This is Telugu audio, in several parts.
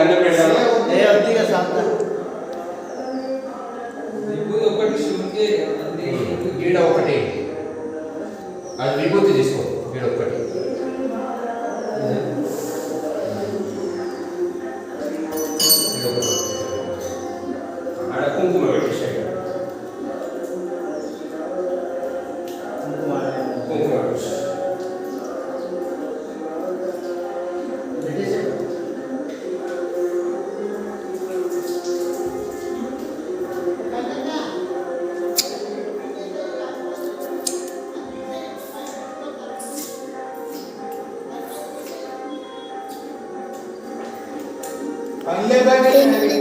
దండం పెట్టాలి? ಬೆಂಗಳೂರಿನಲ್ಲಿ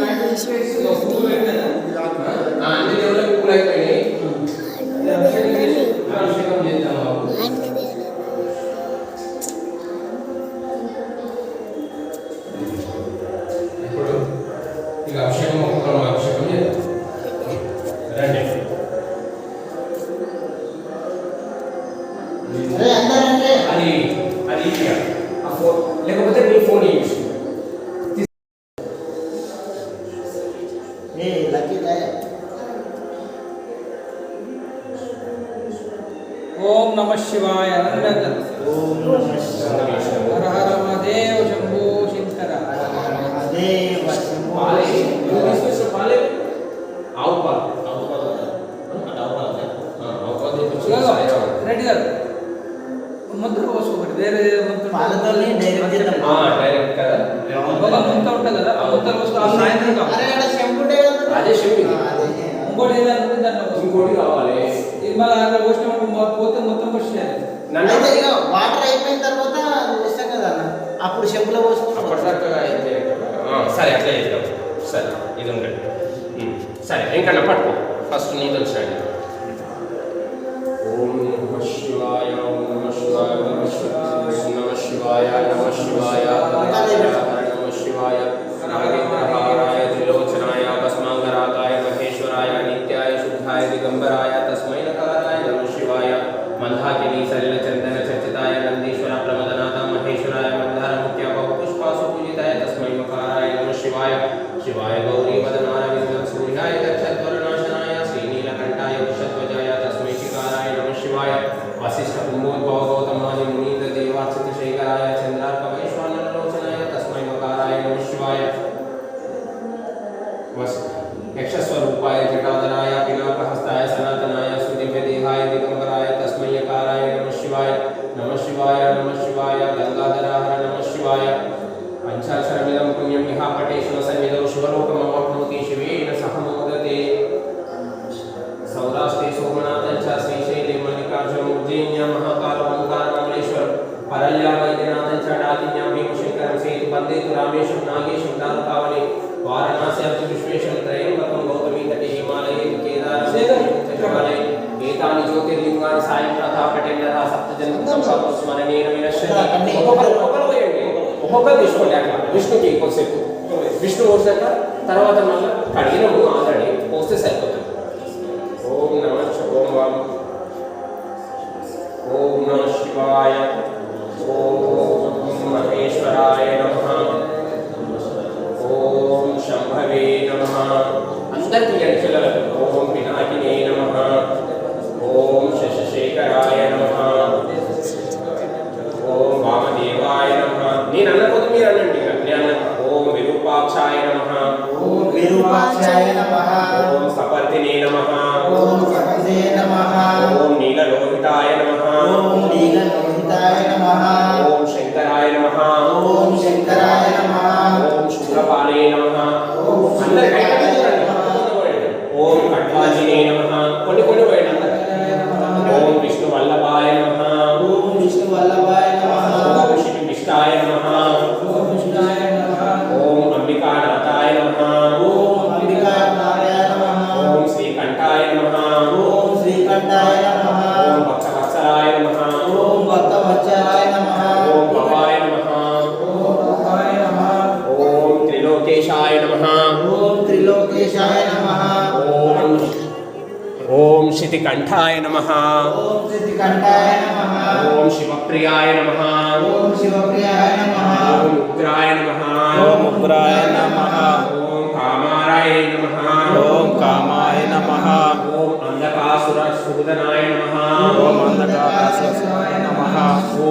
శివాయ. నన్ను వాటర్ అయిపోయిన తర్వాత ఇష్టం కదా అన్న. అప్పుడు షెంపులో పోసుకుంటాం అయితే సరే అట్లా చేద్దాం. సరే ఇది ఉండండి సరే ఇంకన్నా పట్టుకో. ఫస్ట్ నీళ్ళు స్టార్ట్ ఓం నమ శివాయ శివాయ నమ శివాయ నమ శివాయ నమ శివాయ భీమశంకరం సేతుపందేతు రామేశం నాగేశం దారుకావలి వారణాశ్యాప్తి విశ్వేశం త్రయంబకం గౌతమి తటి హిమాలయే కేదారశేఖరవలయ ఏతాని జ్యోతిర్లింగాన్ని సాయం తథా కటేంద్ర సప్తజన్మ స్మరణీయ వినశ్యతి ఒక్కొక్కరు తీసుకోండి అట్లా విష్ణుకి కొంతసేపు విష్ణు పోసాక తర్వాత మళ్ళీ కడిగినము ఆల్రెడీ పోస్తే సరి శ్రీకంఠాయ నమ. ఓం శివప్రియాయ నమ. ఓం శివప్రియాయ నమ. ఓం ఉగ్రాయ నమ. ఓం ఉగ్రాయ నమ. ఓం కామారాయ నమ. ఓం కామాయ నమ. ఓం అంధకాసుర సుదనాయ నమ. ఓం అంధకాసుర సూదనాయ నమ. ఓం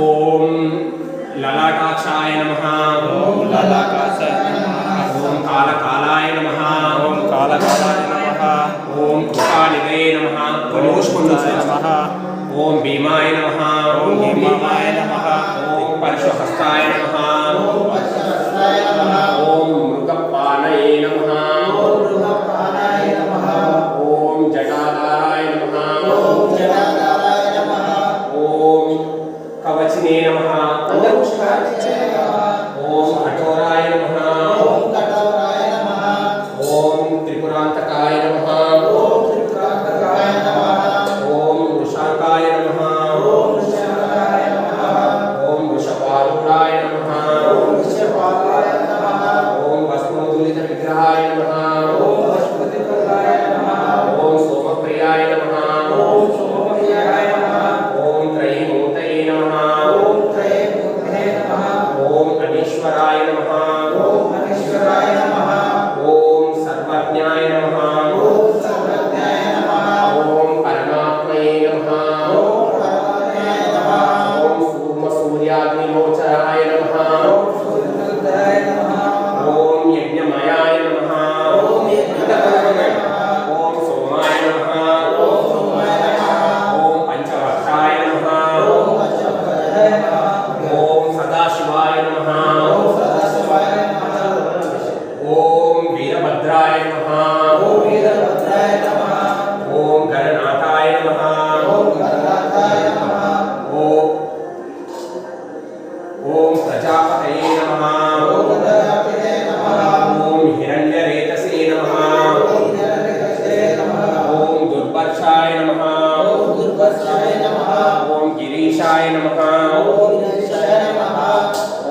गिरीशाय नमः।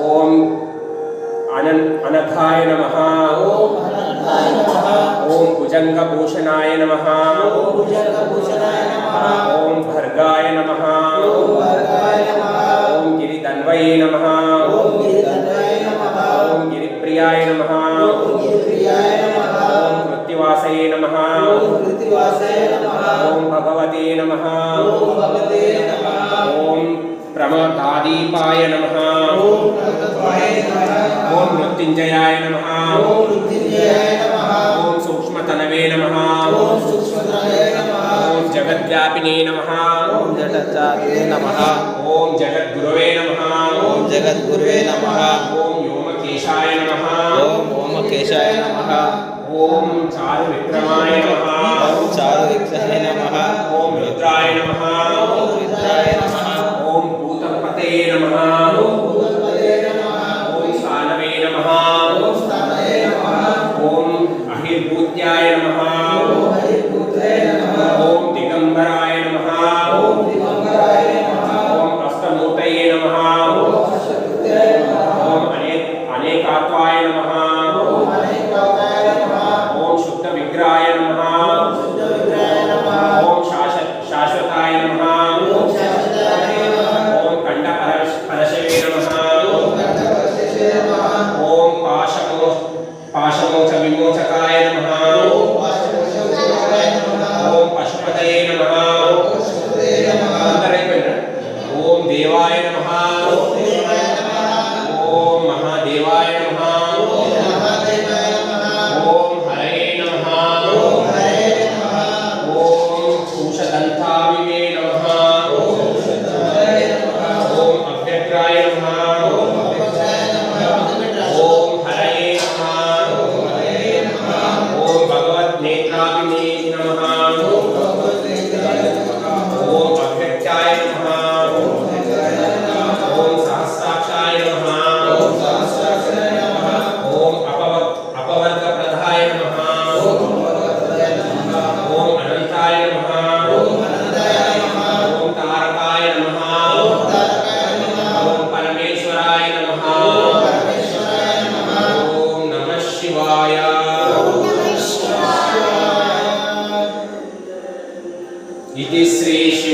ओम ओम अनघाय नमः। ओम ओम भुजंगभूषणाय नमः। ओम भर्गाय नमः। ओम भर्गाय नमः। ओम गिरिधन्वये नमः। भगवते नमः ॐ भगवते नमः ॐ प्रमदादीपाय नमः ॐ प्रमदाय नमः ॐ मृत्युञ्जयाय नमः ॐ मृत्युञ्जयाय नमः ॐ सूक्ष्मतनवे नमः ॐ सूक्ष्मतनवे नमः ॐ जगद्व्यापिने नमः ॐ जगद्व्यापिने नमः ॐ जगद्गुरवे नमः ॐ जगद्गुरवे नमः ॐ योमकेशाय नमः ॐ ओमकेशाय नमः ॐ चारुविक्रमाय नमः ॐ चारुविक्रमाय नमः सुभद्राय नमः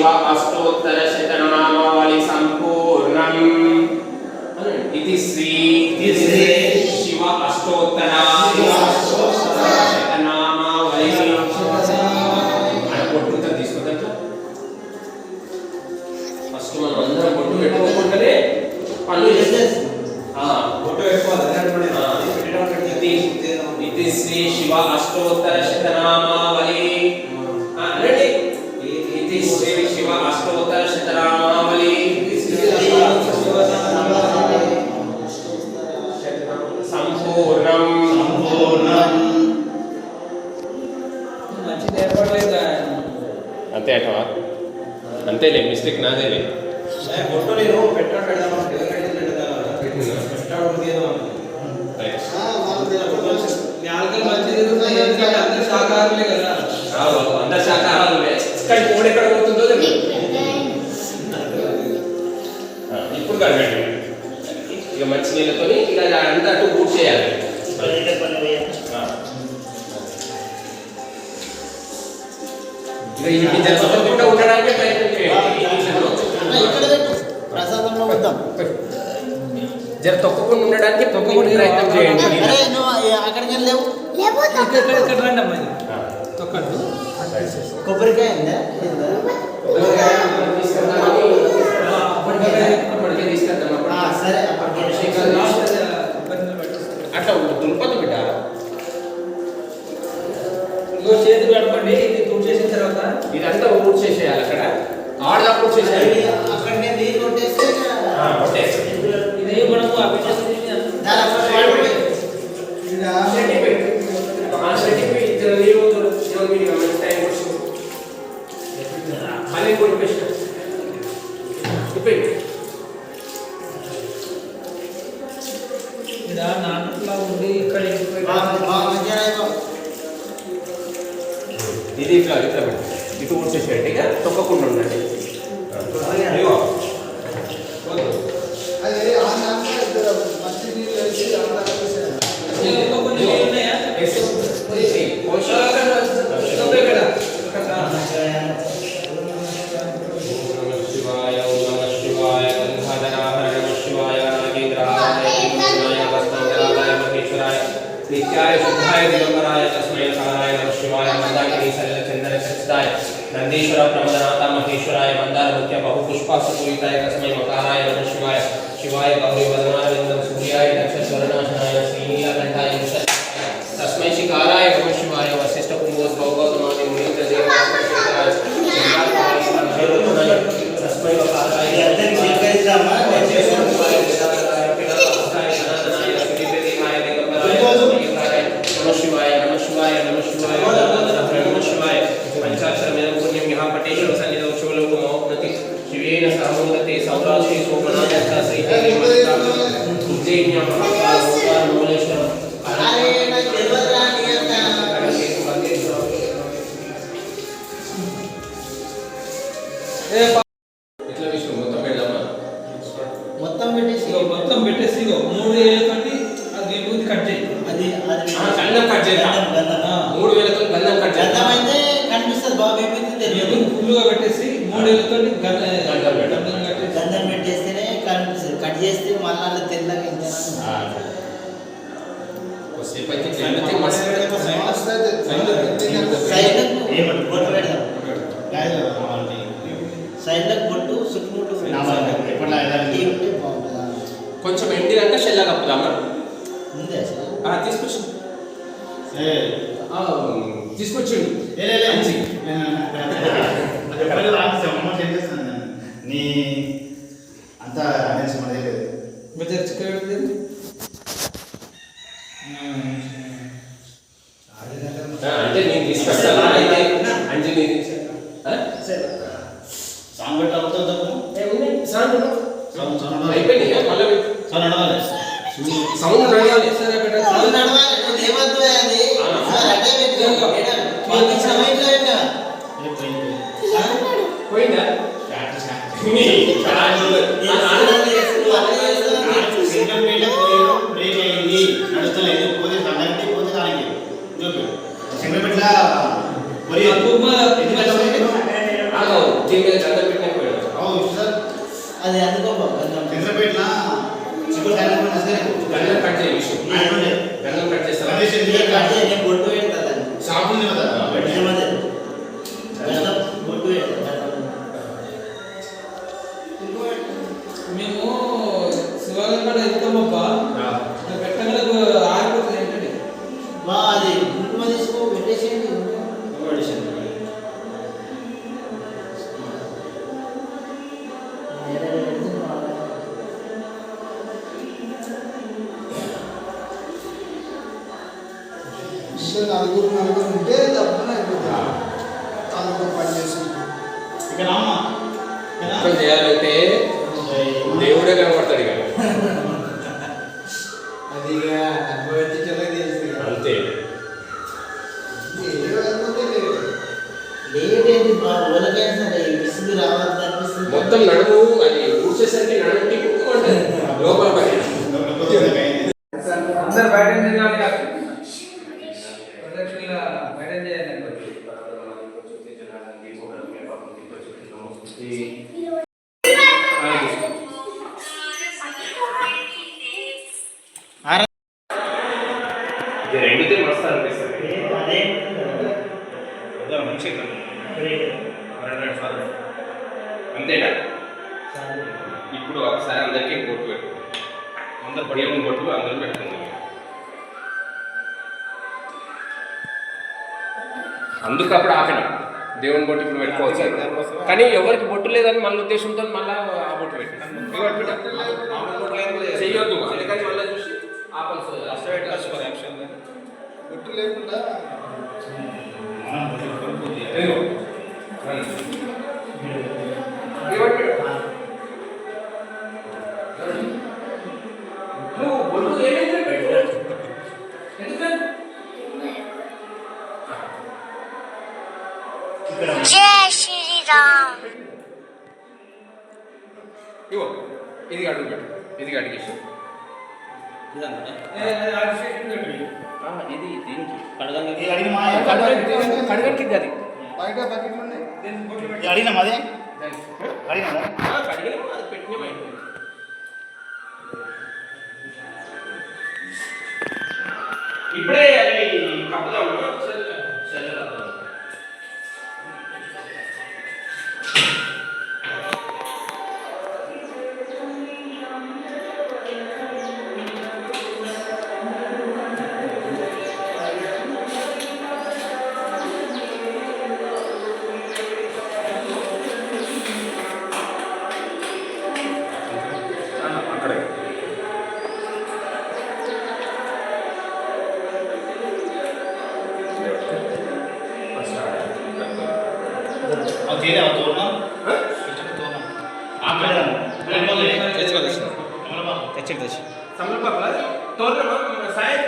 శివ అష్టోత్తర శతనామావళి సంపూర్ణం. ఇది శ్రీ అంతేలే మిస్టేక్ నాదేలే. ఇప్పుడు కడగండి. ఇక మంచి నీళ్ళతో ఇలా అంతా అటు పూర్తి చేయాలి. ఉండడానికి ప్రయత్నం చేయండి. జర తొక్కకుండా ఉండడానికి తొక్కకుండా ప్రయత్నం చేయండి. అక్కడికి కొబ్బరికాయ అట్లా దుంపదు Lord. We just Nandishwar प्रमदनाथ महेश्वराय Mandar मुख्य बहुपुष्पाशुताय तस्म मकाराय नम शिवाय शिवाय गौरी वदनांद सूर्याय दक्षस्वरनाशनाय श्रीनीलकंठा तस्म शिखाराय नम शिवाय वशिष्ठ कुंभोदौतमाय तस्म मकाराय शिवाय, नम शिवाय नम शिवाय पंचाक्षरमें पुण्यम यहाँ पटेशम सन्निधौ शिवलोको महोपनति शिवेन सहमोदते सौराशे सोमनादत्ता सहित उज्जैन्या महाकाल मूलेश्वर చేస్తే మళ్ళా తెల్లని సైడ్లకు కొట్టు చుట్టుముట్టు కొంచెం షెల్లా కప్పుదామా ఉందే తీసుకొచ్చి అంత બજાર ચક્કર Iya, ya. fazer దేవుని కొట్టు అందరూ పెట్టుకుంది అందుకు అప్పుడు ఆపిన. దేవుని బొట్టు ఇప్పుడు పెట్టుకోవచ్చు కానీ ఎవరికి బొట్టు లేదని మన ఉద్దేశంతో మళ్ళీ ఆ బొట్టు పెట్టి. చెయ్యొద్దు బొట్టు లేకుండా ఎవరు? ఇది అడుగు పెట్టు. ఇది అడిగేసి ఇది దీనికి. కడగట్టింది అది. అడిగినాం అదే ఇప్పుడే five